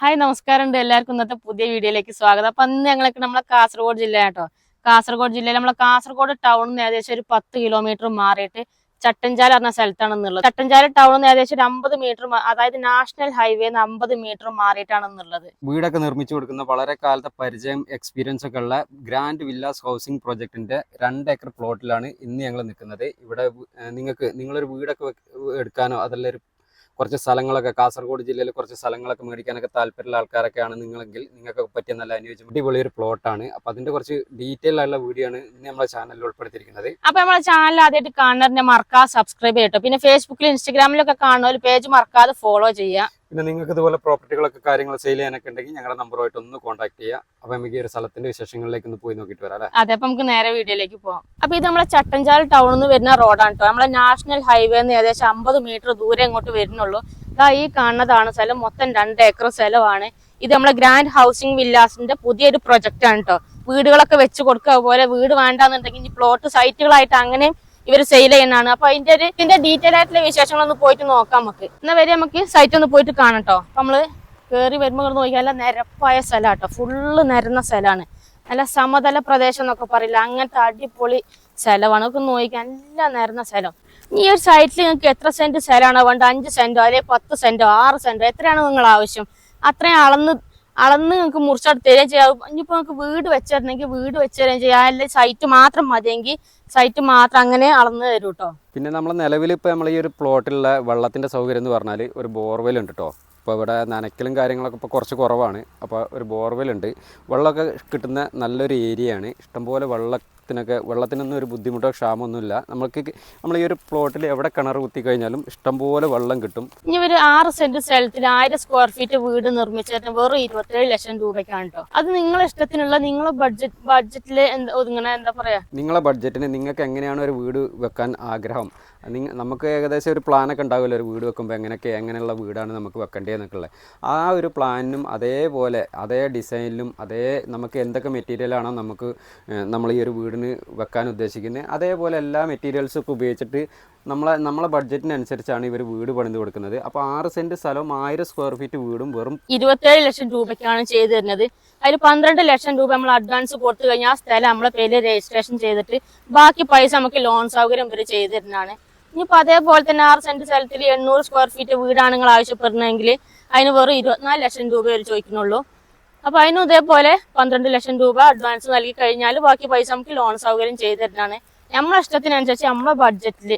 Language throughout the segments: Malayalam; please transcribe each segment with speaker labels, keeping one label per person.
Speaker 1: ഹായ് നമസ്കാരം ഉണ്ട് എല്ലാവർക്കും ഇന്നത്തെ പുതിയ വീഡിയോയിലേക്ക് സ്വാഗതം. അപ്പൊ അന്ന് ഞങ്ങൾക്ക് നമ്മളെ കാസർഗോഡ് ജില്ല കേട്ടോ. കാസർഗോഡ് ജില്ലയിൽ നമ്മളെ കാസർഗോഡ് ടൗണിൽ നിന്ന് ഏകദേശം ഒരു പത്ത് കിലോമീറ്റർ മാറിയിട്ട് ചട്ടഞ്ചാല പറഞ്ഞ സ്ഥലത്താണ് എന്നുള്ളത് ചട്ടഞ്ചാല ടൗണിൽ നിന്ന് ഏകദേശം ഒരു അമ്പത് മീറ്റർ അതായത് നാഷണൽ ഹൈവേന്ന് അമ്പത് മീറ്റർ മാറിയിട്ടാണ് എന്നുള്ളത് വീടൊക്കെ
Speaker 2: നിർമ്മിച്ചു കൊടുക്കുന്ന വളരെ കാലത്തെ പരിചയം എക്സ്പീരിയൻസ് ഒക്കെ ഉള്ള ഗ്രാൻഡ് വില്ലാസ് ഹൗസിംഗ് പ്രോജക്റ്റിന്റെ രണ്ട് ഏക്കർ പ്ലോട്ടിലാണ് ഇന്ന് ഞങ്ങൾ നിൽക്കുന്നത്. ഇവിടെ നിങ്ങൾക്ക് നിങ്ങളൊരു വീടൊക്കെ എടുക്കാനോ അതല്ല ഒരു കുറച്ച് സ്ഥലങ്ങളൊക്കെ കാസർഗോഡ് ജില്ലയിൽ കുറച്ച് സ്ഥലങ്ങളൊക്കെ മേടിക്കാനൊക്കെ താല്പര്യമുള്ള ആൾക്കാരൊക്കെയാണ് നിങ്ങളെങ്കിൽ നിങ്ങൾക്ക് പറ്റിയ നല്ല അനുയോജ്യം അടിപൊളി ഒരു പ്ലോട്ടാണ് അപ്പൊ അതിന്റെ കുറച്ച് ഡീറ്റെയിൽ ആയിട്ടുള്ള വീഡിയോ ആണ് ഇനി നമ്മളെ ചാനലിൽ ഉൾപ്പെടുത്തിയിരിക്കുന്നത്.
Speaker 1: അപ്പൊ നമ്മുടെ ചാനൽ ആദ്യമായിട്ട് കാണുന്നതിനെ മറക്കാതെ സബ്സ്ക്രൈബ് ചെയ്യട്ടോ. പിന്നെ ഫേസ്ബുക്കിലും ഇൻസ്റ്റാഗ്രാമിലൊക്കെ കാണുന്ന ഒരു പേജ് മറക്കാതെ ഫോളോ ചെയ്യുക.
Speaker 2: പിന്നെ നിങ്ങൾക്ക് ഇതുപോലെ പ്രോപ്പർട്ടികളൊക്കെ കാര്യങ്ങൾ സെയിൽ ചെയ്യാനൊക്കെ ഉണ്ടെങ്കിൽ ഞങ്ങളുടെ നമ്പറുമായിട്ട് ഒന്ന് കോൺടാക്ട് ചെയ്യുക. അപ്പൊ നമുക്ക് ഈ ഒരു സ്ഥലത്തിന്റെ വിശേഷങ്ങളിലേക്ക് ഒന്ന് പോയി നോക്കിയിട്ട് വരാം അല്ലേ?
Speaker 1: അതെ അപ്പൊ നമുക്ക് നേരെ വീഡിയോയിലേക്ക് പോവാം. അപ്പൊ ഇത് നമ്മളെ ചട്ടഞ്ചാൽ ടൗണിൽ നിന്ന് വരുന്ന റോഡാണ് കേട്ടോ നമ്മളെ നാഷണൽ ഹൈവേ നിന്ന് ഏകദേശം അമ്പത് മീറ്റർ ദൂരെ ഇങ്ങോട്ട് വരുന്നുള്ളൂ. ഇതാ ഈ കാണുന്നതാണ് സ്ഥലം. മൊത്തം രണ്ട് ഏക്കർ സ്ഥലമാണ്. ഇത് നമ്മളെ ഗ്രാൻഡ് ഹൗസിംഗ് വില്ലാസിന്റെ പുതിയൊരു പ്രൊജക്റ്റ് ആണ് കേട്ടോ വീടുകളൊക്കെ വെച്ച് കൊടുക്കുക. അതുപോലെ വീട് വേണ്ടാന്നുണ്ടെങ്കിൽ പ്ലോട്ട് സൈറ്റുകളായിട്ട് അങ്ങനെ ഇവർ സെയിൽ ചെയ്യുന്നതാണ്. അപ്പൊ അതിന്റെ ഒരു ഇതിന്റെ ഡീറ്റെയിൽ ആയിട്ടുള്ള വിശേഷങ്ങളൊന്ന് പോയിട്ട് നോക്കാം നമുക്ക്. എന്നാ വരെ നമുക്ക് സൈറ്റ് ഒന്ന് പോയിട്ട് കാണട്ടോ അപ്പൊ നമ്മൾ കേറി വരുമ്പോൾ നോക്കിയാൽ നിരപ്പായ സ്ഥലം കേട്ടോ ഫുള്ള് നിരന്ന സ്ഥലമാണ് നല്ല സമതല പ്രദേശം എന്നൊക്കെ പറയില്ല? അങ്ങനത്തെ അടിപൊളി സ്ഥലമാണ്. നമുക്ക് നോക്കിയാൽ നല്ല നിരന്ന സ്ഥലം. ഈ ഒരു സൈറ്റിൽ നിങ്ങൾക്ക് എത്ര സെന്റ് സ്ഥലമാണോ വേണ്ട അഞ്ച് സെന്റോ അല്ലെങ്കിൽ പത്ത് സെന്റോ ആറ് സെന്റോ എത്രയാണ് നിങ്ങൾ ആവശ്യം അത്രയും അളന്ന് അളന്ന് നിങ്ങൾക്ക് മുറിച്ചെടുത്ത് തരികയും ചെയ്യാം. ഇനിയിപ്പോൾ നിങ്ങൾക്ക് വീട് വെച്ചിരുന്നെങ്കിൽ വീട് വെച്ച് തരികയും ചെയ്യാം അല്ലെങ്കിൽ സൈറ്റ് മാത്രം മതിയെങ്കിൽ സൈറ്റ് മാത്രം അങ്ങനെ അളന്ന് തരും കേട്ടോ
Speaker 2: പിന്നെ നമ്മൾ നിലവിൽ ഇപ്പോൾ നമ്മൾ ഈ ഒരു പ്ലോട്ടിലുള്ള വെള്ളത്തിന്റെ സൗകര്യം എന്ന് പറഞ്ഞാൽ ഒരു ബോർവെൽ ഉണ്ട് കേട്ടോ അപ്പോൾ ഇവിടെ നനയ്ക്കലും കാര്യങ്ങളൊക്കെ ഇപ്പോൾ കുറച്ച് കുറവാണ്. അപ്പോൾ ഒരു ബോർവെൽ ഉണ്ട് വെള്ളമൊക്കെ കിട്ടുന്ന നല്ലൊരു ഏരിയയാണ്. ഇഷ്ടംപോലെ വെള്ളത്തിനൊക്കെ വെള്ളത്തിനൊന്നും ഒരു ബുദ്ധിമുട്ടോ ക്ഷാമമൊന്നുമില്ല. നമുക്ക് നമ്മൾ ഈ ഒരു പ്ലോട്ടിൽ എവിടെ കിണർ കുത്തി കഴിഞ്ഞാലും ഇഷ്ടംപോലെ വെള്ളം കിട്ടും.
Speaker 1: ഇനി ഒരു ആറ് സെന്റ് സ്ഥലത്തിൽ ആയിരം സ്ക്വയർ ഫീറ്റ് വീട് നിർമ്മിച്ചിട്ട് വെറും ഇരുപത്തേഴ് ലക്ഷം രൂപയ്ക്കാണ് കേട്ടോ അത് നിങ്ങളെ ഇഷ്ടത്തിനുള്ള നിങ്ങളെ ബഡ്ജറ്റ് ബഡ്ജറ്റിൽ എന്താ ഒതുങ്ങണ എന്താ പറയാ?
Speaker 2: നിങ്ങളെ ബഡ്ജറ്റിന് നിങ്ങൾക്ക് എങ്ങനെയാണ് ഒരു വീട് വെക്കാൻ ആഗ്രഹം? നിങ്ങ നമുക്ക് ഏകദേശം ഒരു പ്ലാനൊക്കെ ഉണ്ടാവില്ല ഒരു വീട് വെക്കുമ്പോൾ എങ്ങനെയൊക്കെ എങ്ങനെയുള്ള വീടാണ് നമുക്ക് വെക്കേണ്ടതെന്നൊക്കെ ആ ഒരു പ്ലാനിനും അതേപോലെ അതേ ഡിസൈനിലും അതേ നമുക്ക് എന്തൊക്കെ മെറ്റീരിയലാണോ നമുക്ക് നമ്മൾ ഈ ഒരു വീടിന് വെക്കാൻ ഉദ്ദേശിക്കുന്നത് അതേപോലെ എല്ലാ മെറ്റീരിയൽസും ഒക്കെ ഉപയോഗിച്ചിട്ട് നമ്മളെ നമ്മളെ ബഡ്ജറ്റിനനുസരിച്ചാണ് ഇവർ വീട് പണിത് കൊടുക്കുന്നത്. അപ്പോൾ ആറ് സെന്റ് സ്ഥലവും ആയിരം സ്ക്വയർ ഫീറ്റ് വീടും വെറും
Speaker 1: ഇരുപത്തേഴ് ലക്ഷം രൂപയ്ക്കാണ് ചെയ്തു തരുന്നത്. അതിൽ പന്ത്രണ്ട് ലക്ഷം രൂപ നമ്മൾ അഡ്വാൻസ് കൊടുത്തു കഴിഞ്ഞാൽ ആ സ്ഥലം നമ്മളെ പേര് രജിസ്ട്രേഷൻ ചെയ്തിട്ട് ബാക്കി പൈസ നമുക്ക് ലോൺ സൗകര്യം ഇവർ ചെയ്തു തരുന്നതാണ്. ഇനിയിപ്പോൾ അതേപോലെ തന്നെ ആറ് സെന്റ് സ്ഥലത്തിൽ എണ്ണൂറ് സ്ക്വയർ ഫീറ്റ് വീടാണ് നിങ്ങൾ ആവശ്യപ്പെടുന്നതെങ്കിൽ അതിന് വെറും ഇരുപത്തിനാല് ലക്ഷം രൂപ അവർ ചോദിക്കുന്നുള്ളൂ. അപ്പൊ അതിനും ഇതേപോലെ പന്ത്രണ്ട് ലക്ഷം രൂപ അഡ്വാൻസ് നൽകി കഴിഞ്ഞാൽ ബാക്കി പൈസ നമുക്ക് ലോൺ സൗകര്യം ചെയ്തു തരുന്നതാണ്. നമ്മളെ ഇഷ്ടത്തിനനുസരിച്ച് നമ്മളെ ബഡ്ജറ്റിൽ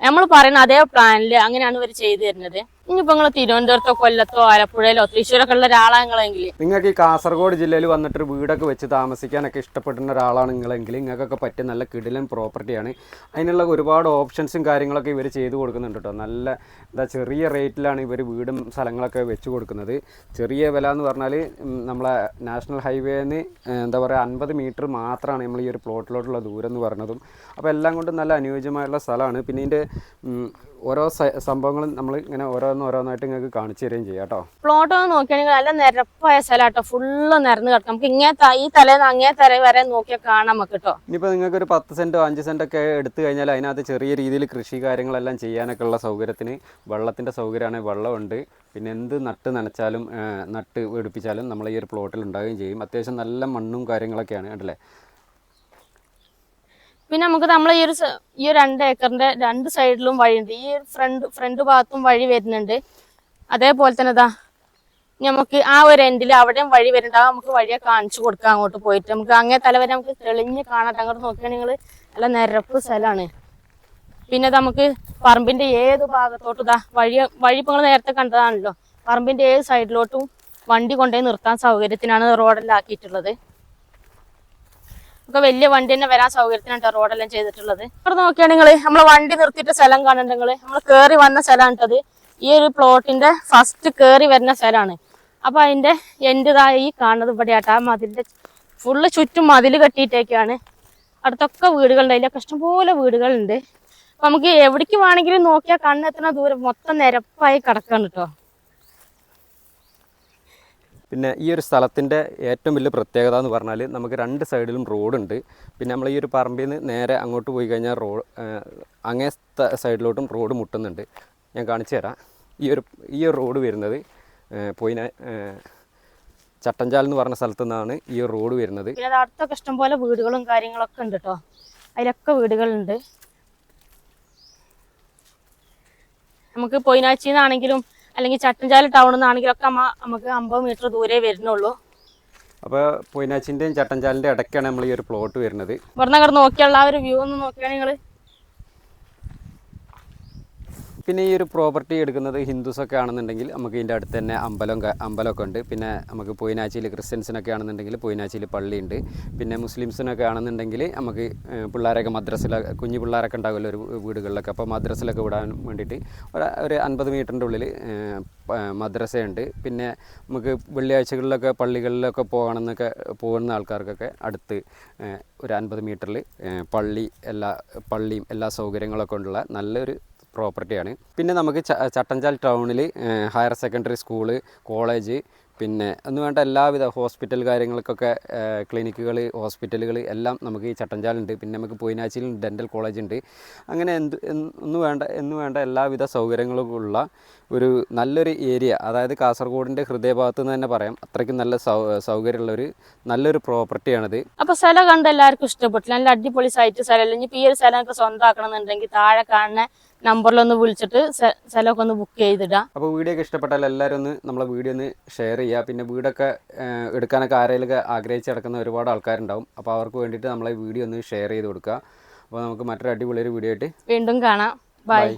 Speaker 1: നമ്മൾ പറയുന്ന അതേ പ്ലാനിൽ അങ്ങനെയാണ് ഇവർ ചെയ്തു തരുന്നത്. ഇനിയിപ്പോ നിങ്ങൾ തിരുവനന്തപുരത്തോ കൊല്ലത്തോ ആലപ്പുഴയിലോ തൃശ്ശൂരൊക്കെ ഉള്ള ഒരാളാണെങ്കിലെങ്കിൽ
Speaker 2: നിങ്ങൾക്ക് ഈ കാസർഗോഡ് ജില്ലയിൽ വന്നിട്ട് വീടൊക്കെ വെച്ച് താമസിക്കാനൊക്കെ ഇഷ്ടപ്പെടുന്ന ഒരാളാണ് നിങ്ങളെങ്കിൽ നിങ്ങൾക്കൊക്കെ പറ്റിയ നല്ല കിടിലൻ പ്രോപ്പർട്ടിയാണ് അതിനുള്ള ഒരുപാട് ഓപ്ഷൻസും കാര്യങ്ങളൊക്കെ ഇവർ ചെയ്തു കൊടുക്കുന്നുണ്ട് കേട്ടോ നല്ല എന്താ ചെറിയ റേറ്റിലാണ് ഇവർ വീടും സ്ഥലങ്ങളൊക്കെ വെച്ച് കൊടുക്കുന്നത്. ചെറിയ വില എന്ന് പറഞ്ഞാൽ നമ്മളെ നാഷണൽ ഹൈവേന്ന് എന്താ പറയുക അൻപത് മീറ്റർ മാത്രമാണ് നമ്മൾ ഈ ഒരു പ്ലോട്ടിലോട്ടുള്ള ദൂരം എന്ന് പറയുന്നതും അപ്പോൾ എല്ലാം കൊണ്ടും നല്ല അനുയോജ്യമായുള്ള സ്ഥലമാണ്. പിന്നെ ഇതിന്റെ ഓരോ സംഭവങ്ങളും നമ്മൾ ഇങ്ങനെ ഓരോന്ന് ഓരോന്നായിട്ട് നിങ്ങൾക്ക് കാണിച്ചു തരികയും ചെയ്യാം കേട്ടോ.
Speaker 1: പ്ലോട്ട് ഒന്ന് നോക്കുകയാണെങ്കിൽ നല്ല നിരപ്പായ സ്ഥലം കേട്ടോ. ഫുള്ള് നിരന്ന് കിടക്കും. നമുക്ക് ഇങ്ങനെ ഈ തലേന്ന് അങ്ങേ തല വരെ നോക്കിയാൽ കാണാം നമുക്ക് കേട്ടോ.
Speaker 2: ഇനിയിപ്പോൾ നിങ്ങൾക്ക് ഒരു പത്ത് സെന്റോ അഞ്ച് സെന്റോ ഒക്കെ എടുത്തു കഴിഞ്ഞാൽ അതിനകത്ത് ചെറിയ രീതിയിൽ കൃഷി കാര്യങ്ങളെല്ലാം ചെയ്യാനൊക്കെ ഉള്ള സൗകര്യത്തിന് വെള്ളത്തിന്റെ സൗകര്യമാണ്. വെള്ളമുണ്ട്. പിന്നെ എന്ത് നട്ട് നനച്ചാലും നട്ട് പിടിപ്പിച്ചാലും നമ്മൾ ഈ ഒരു പ്ലോട്ടിൽ ഉണ്ടാവുകയും ചെയ്യും. അത്യാവശ്യം നല്ല മണ്ണും കാര്യങ്ങളൊക്കെയാണ്. കണ്ടല്ലേ?
Speaker 1: പിന്നെ നമുക്ക് നമ്മൾ ഈ ഒരു ഈ രണ്ട് ഏക്കറിന്റെ രണ്ട് സൈഡിലും വഴിയുണ്ട്. ഈ ഫ്രണ്ട് ഫ്രണ്ട് ഭാഗത്തും വഴി വരുന്നുണ്ട്. അതേപോലെ തന്നെ ഇതാ നമുക്ക് ആ ഒരു എൻഡിൽ അവിടെയും വഴി വരുന്നുണ്ട്. ആ നമുക്ക് വഴിയെ കാണിച്ചു കൊടുക്കാം അങ്ങോട്ട് പോയിട്ട്. നമുക്ക് അങ്ങേ തല വരെ നമുക്ക് തെളിഞ്ഞ് കാണട്ടെ അങ്ങോട്ട് നോക്കുകയാണെങ്കിൽ നല്ല നിരപ്പ് സ്ഥലമാണ്. പിന്നെ നമുക്ക് പറമ്പിന്റെ ഏത് ഭാഗത്തോട്ടും ഇതാ വഴി വഴി ഇപ്പൊ നിങ്ങൾ നേരത്തെ കണ്ടതാണല്ലോ. പറമ്പിന്റെ ഏത് സൈഡിലോട്ടും വണ്ടി കൊണ്ടുപോയി നിർത്താൻ സൗകര്യത്തിനാണ് റോഡെല്ലാം ആക്കിയിട്ടുള്ളത്. ഒക്കെ വലിയ വണ്ടി തന്നെ വരാൻ സൗകര്യത്തിനാണ് റോഡെല്ലാം ചെയ്തിട്ടുള്ളത്. ഇവിടെ നോക്കിയാണെങ്കിൽ നമ്മൾ വണ്ടി നിർത്തിയിട്ട് സ്ഥലം കാണുന്നുണ്ടെങ്കിൽ നമ്മൾ കയറി വന്ന സ്ഥലമാണ് കേട്ടത്. ഈ ഒരു പ്ലോട്ടിന്റെ ഫസ്റ്റ് കയറി വരുന്ന സ്ഥലമാണ്. അപ്പൊ അതിന്റെ എന്റെ ഇതാ ഈ കാണുന്നത് ഇവിടെ ആട്ടാ. മതിലിന്റെ ഫുള്ള് ചുറ്റും മതിൽ കെട്ടിയിട്ടേക്കാണ്. അടുത്തൊക്കെ വീടുകളുണ്ട്. അതിലൊക്കെ ഇഷ്ടംപോലെ വീടുകളുണ്ട്. നമുക്ക് എവിടേക്ക് വേണമെങ്കിലും നോക്കിയാൽ കണ്ണെത്തുന്ന ദൂരം മൊത്തം നിരപ്പായി കിടക്കാണ് കേട്ടോ.
Speaker 2: പിന്നെ ഈ ഒരു സ്ഥലത്തിന്റെ ഏറ്റവും വലിയ പ്രത്യേകത എന്ന് പറഞ്ഞാൽ നമുക്ക് രണ്ട് സൈഡിലും റോഡുണ്ട്. പിന്നെ നമ്മൾ ഈ ഒരു പറമ്പിൽ നിന്ന് നേരെ അങ്ങോട്ട് പോയി കഴിഞ്ഞാൽ റോഡ് അങ്ങേ സൈഡിലോട്ടും റോഡ് മുട്ടുന്നുണ്ട്. ഞാൻ കാണിച്ചു തരാം. ഈ ഒരു ഈ ഒരു റോഡ് വരുന്നത് പോയിന ചട്ടഞ്ചാൽ എന്ന് പറഞ്ഞ സ്ഥലത്തു നിന്നാണ് ഈ റോഡ് വരുന്നത്.
Speaker 1: അടുത്തൊക്കെ ഇഷ്ടംപോലെ വീടുകളും കാര്യങ്ങളൊക്കെ ഉണ്ട് കേട്ടോ അതിലൊക്കെ വീടുകളുണ്ട്. നമുക്ക് പൊയിനാച്ചിയിൽ നിന്നാണെങ്കിലും അല്ലെങ്കിൽ ചട്ടഞ്ചാല ടൗണിൽ ഒക്കെ നമുക്ക് അമ്പത് മീറ്റർ ദൂരെ വരുന്നുള്ളൂ.
Speaker 2: അപ്പോൾ പൊയിനാച്ചിന്റെയും ചട്ടഞ്ചാലിന്റെ ഇടയ്ക്കാണ് നമ്മൾ ഈ ഒരു പ്ലോട്ട് വരുന്നത്.
Speaker 1: ഇവിടുന്ന് അങ്ങോട്ട് നോക്കിയുള്ള ആ ഒരു വ്യൂ ഒന്ന് നോക്കിയാൽ നിങ്ങൾ
Speaker 2: പിന്നെ ഈ ഒരു പ്രോപ്പർട്ടി എടുക്കുന്നത് ഹിന്ദുസൊക്കെ ആണെന്നുണ്ടെങ്കിൽ നമുക്ക് ഇതിന്റെ അടുത്ത് തന്നെ അമ്പലം അമ്പലമൊക്കെ ഉണ്ട്. പിന്നെ നമുക്ക് പൊയിനാച്ചിയിൽ ക്രിസ്ത്യൻസിനൊക്കെ ആണെന്നുണ്ടെങ്കിൽ പൊയിനാച്ചിയിൽ പള്ളിയുണ്ട് പിന്നെ മുസ്ലിംസിനൊക്കെ ആണെന്നുണ്ടെങ്കിൽ നമുക്ക് പിള്ളേരൊക്കെ മദ്രസില കുഞ്ഞു പിള്ളേരൊക്കെ ഉണ്ടാകുമല്ലോ ഒരു വീടുകളിലൊക്കെ. അപ്പോൾ മദ്രസിലൊക്കെ വിടാൻ വേണ്ടിയിട്ട് ഒരു അൻപത് മീറ്ററിന്റെ ഉള്ളിൽ മദ്രസയുണ്ട്. പിന്നെ നമുക്ക് വെള്ളിയാഴ്ചകളിലൊക്കെ പള്ളികളിലൊക്കെ പോകണമെന്നൊക്കെ പോകുന്ന ആൾക്കാർക്കൊക്കെ അടുത്ത് ഒരു അൻപത് മീറ്ററിൽ പള്ളി എല്ലാ പള്ളിയും എല്ലാ സൗകര്യങ്ങളൊക്കെ ഉള്ള നല്ലൊരു പ്രോപ്പർട്ടിയാണ്. പിന്നെ നമുക്ക് ചട്ടഞ്ചാൽ ടൗണിൽ ഹയർ സെക്കൻഡറി സ്കൂൾ കോളേജ് പിന്നെ എന്ന് വേണ്ട എല്ലാവിധ ഹോസ്പിറ്റൽ കാര്യങ്ങൾക്കൊക്കെ ക്ലിനിക്കുകൾ ഹോസ്പിറ്റലുകൾ എല്ലാം നമുക്ക് ഈ ചട്ടഞ്ചാലുണ്ട് പിന്നെ നമുക്ക് പൊയിനാച്ചിയിൽ ഡെന്റൽ കോളേജ് ഉണ്ട്. അങ്ങനെ എന്ത് എന്ന് വേണ്ട എന്ന് വേണ്ട എല്ലാവിധ സൗകര്യങ്ങളും ഉള്ള ഒരു നല്ലൊരു ഏരിയ അതായത് കാസർഗോഡിന്റെ ഹൃദയഭാഗത്ത് നിന്ന് തന്നെ പറയാം അത്രയ്ക്കും നല്ല സൗകര്യമുള്ള ഒരു നല്ലൊരു പ്രോപ്പർട്ടിയാണിത്.
Speaker 1: അപ്പോൾ സ്ഥലം കണ്ട് എല്ലാവർക്കും ഇഷ്ടപ്പെട്ടു. നല്ല അടിപൊളി സൈറ്റ് സ്ഥലം. അല്ലെങ്കിൽ ഈ ഒരു സ്ഥലം ഒക്കെ സ്വന്തമാക്കണം എന്നുണ്ടെങ്കിൽ താഴെ കാണുന്ന നമ്പറിലൊന്ന് വിളിച്ചിട്ട് സ്ഥ- സ്ഥലമൊക്കെ ഒന്ന് ബുക്ക് ചെയ്തിടാം.
Speaker 2: അപ്പോൾ വീഡിയോ ഒക്കെ ഇഷ്ടപ്പെട്ടാൽ എല്ലാവരും ഒന്ന് നമ്മളെ വീഡിയോ ഒന്ന് ഷെയർ ചെയ്യുക. പിന്നെ വീടൊക്കെ എടുക്കാനൊക്കെ ആരെങ്കിലും ആഗ്രഹിച്ച് നടക്കുന്ന ഒരുപാട് ആൾക്കാരുണ്ടാവും. അപ്പോൾ അവർക്ക് വേണ്ടിയിട്ട് നമ്മളെ വീഡിയോ ഒന്ന് ഷെയർ ചെയ്ത് കൊടുക്കുക. അപ്പോൾ നമുക്ക് മറ്റൊരു അടിപൊളി ഒരു വീഡിയോ ആയിട്ട്
Speaker 1: വീണ്ടും കാണാം.
Speaker 2: ബൈ